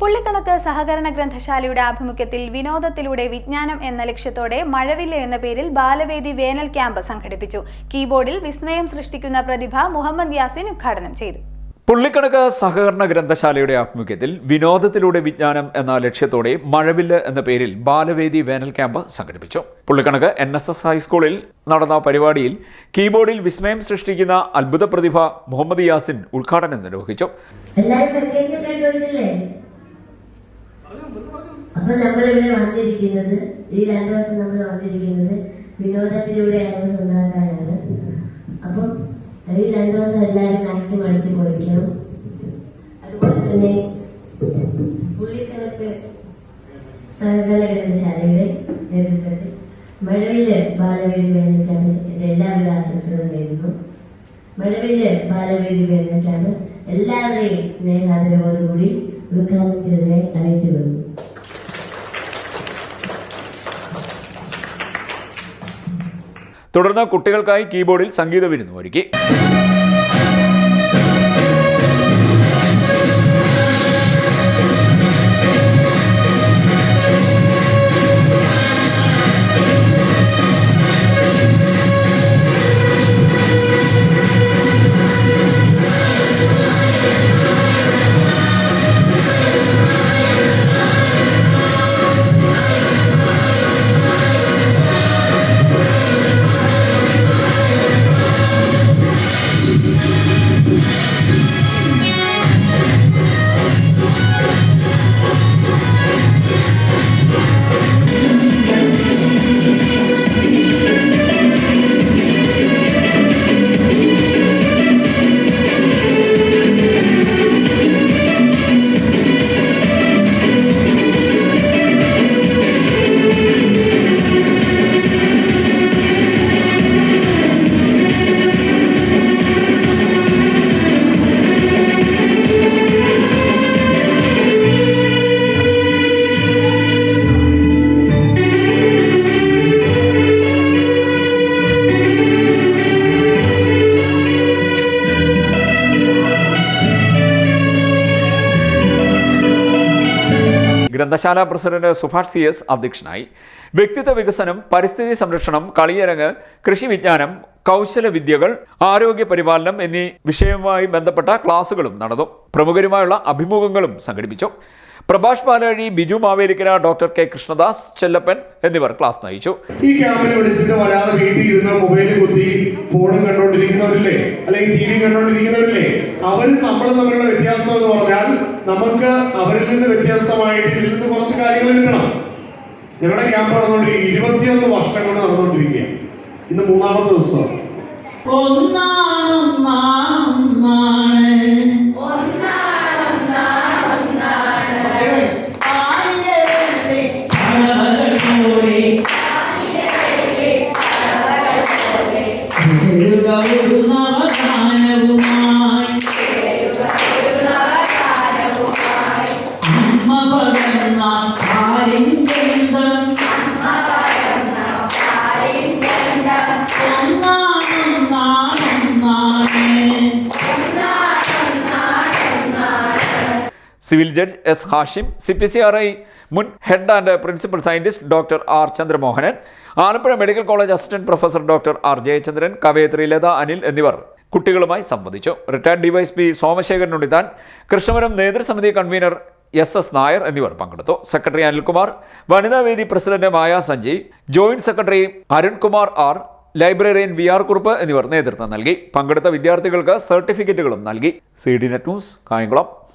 പുള്ളിക്കണക്ക് സഹകരണ ഗ്രന്ഥശാലയുടെ ആഭിമുഖ്യത്തിൽ വിനോദത്തിലൂടെ വിജ്ഞാനം എന്ന ലക്ഷ്യത്തോടെ മഴവില്ല എന്ന പേരിൽ ബാലവേദി വേനൽ ക്യാമ്പ് സംഘടിപ്പിച്ചു. കീബോർഡിൽ വിസ്മയം സൃഷ്ടിക്കുന്ന പ്രതിഭ മുഹമ്മദ് യാസിൻ ഉദ്ഘാടനം ചെയ്തു. പുള്ളിക്കണക്ക് സഹകരണ ഗ്രന്ഥശാലയുടെ ആഭിമുഖ്യത്തിൽ വിനോദത്തിലൂടെ വിജ്ഞാനം എന്ന ലക്ഷ്യത്തോടെ മഴവില്ല എന്ന പേരിൽ ബാലവേദി വേനൽ ക്യാമ്പ് സംഘടിപ്പിച്ചു. പുള്ളിക്കണക്ക് എൻ എസ് എസ് ഹൈസ്കൂളിൽ നടന്ന പരിപാടിയിൽ കീബോർഡിൽ വിസ്മയം സൃഷ്ടിക്കുന്ന അത്ഭുത പ്രതിഭ മുഹമ്മദ് യാസിൻ ഉദ്ഘാടനം നിർവഹിച്ചു. അപ്പൊ നമ്മളിവിടെ വന്നിരിക്കുന്നത് ഈ രണ്ടു ദിവസം നമ്മൾ വന്നിരിക്കുന്നത് വിനോദത്തിലൂടെ അറിവ് സ്വന്തമാക്കാനാണ്. അപ്പം ഈ രണ്ടു ദിവസം എല്ലാവരും മാക്സിമം അടിച്ചു പൊളിക്കണം. അതുപോലെ തന്നെ പുള്ളിക്കണക്ക് സഹകരണ ഗ്രന്ഥശാലയുടെ നേതൃത്വത്തിൽ മഴവിൽ ബാലവേദി വേദനക്കാണ് എന്റെ എല്ലാവിധ ആശംസകളും നേരുന്നു. മഴവിൽ ബാലവേദി വേദനക്കാണ് എല്ലാവരെയും സ്നേഹാദരവോടുകൂടി ഉദ്ഘാടനം ചെയ്തതിനെ അറിയിച്ചു തന്നു തുടർന്ന് കുട്ടികൾക്കായി കീബോർഡിൽ സംഗീത വിരുന്നു ഒരുക്കി. ഗ്രന്ഥശാല പ്രസിഡന്റ് സുഭാഷ് സി എസ് അധ്യക്ഷനായി. വ്യക്തിത്വ വികസനം പരിസ്ഥിതി സംരക്ഷണം കളിയരങ്ങ് കൃഷി വിജ്ഞാനം കൗശല വിദ്യകൾ ആരോഗ്യ പരിപാലനം എന്നീ വിഷയവുമായി ബന്ധപ്പെട്ട ക്ലാസുകളും നടന്നു. പ്രമുഖരുമായുള്ള അഭിമുഖങ്ങളും സംഘടിപ്പിച്ചു. പ്രഭാഷ് പാലാഴി ബിജു മാവേലിക്കര ഡോക്ടർ കെ കൃഷ്ണദാസ് ചെല്ലപ്പൻ എന്നിവർ ക്ലാസ് നയിച്ചു. ഈ ക്യാമ്പിന് വിളിച്ചിട്ട് വരാതെ വീട്ടിൽ ഇരുന്ന മൊബൈൽ കുത്തി ഫോണും കണ്ടോണ്ടിരിക്കുന്നവരില്ലേ? അല്ലെങ്കിൽ ടി വി കണ്ടോണ്ടിരിക്കുന്നവരില്ലേ? അവരും നമ്മളും തമ്മിലുള്ള വ്യത്യാസം എന്ന് പറഞ്ഞാൽ നമുക്ക് അവരിൽ നിന്ന് വ്യത്യസ്തമായിട്ട് ഇതിൽ നിന്ന് കുറച്ച് കാര്യങ്ങൾ കിട്ടണം. ഞങ്ങളുടെ ക്യാമ്പ് നടന്നുകൊണ്ടിരിക്കുക ഇരുപത്തിയൊന്ന് വർഷം കൊണ്ട് നടന്നുകൊണ്ടിരിക്കുക ഇന്ന് മൂന്നാമത്തെ ദിവസമാണ്. ഒന്നാണൊന്നാണ് glory. Civil judge S Hashim C P C R I മുൻ head and principal scientist doctor R Chandramohanan Alappuzha medical college assistant professor doctor R Jayachandran കവയത്രി Latha Anil എന്നിവർ കുട്ടികളുമായി സംവദിച്ചു. റിട്ടയർഡ് ഡിവൈഎസ്പി സോമശേഖരൻ ഉണ്ണിത്താൻ കൃഷ്ണപുരം നേതൃസമിതി കൺവീനർ എസ് എസ് നായർ എന്നിവർ പങ്കെടുത്തു. സെക്രട്ടറി അനിൽകുമാർ വനിതാവേദി president Maya Sanjay joint secretary Arunkumar R librarian V R Kurup എന്നിവർ നേതൃത്വം നൽകി. പങ്കെടുത്ത വിദ്യാർത്ഥികൾക്ക് സർട്ടിഫിക്കറ്റുകളും നൽകി. C D net news Kayamkulam.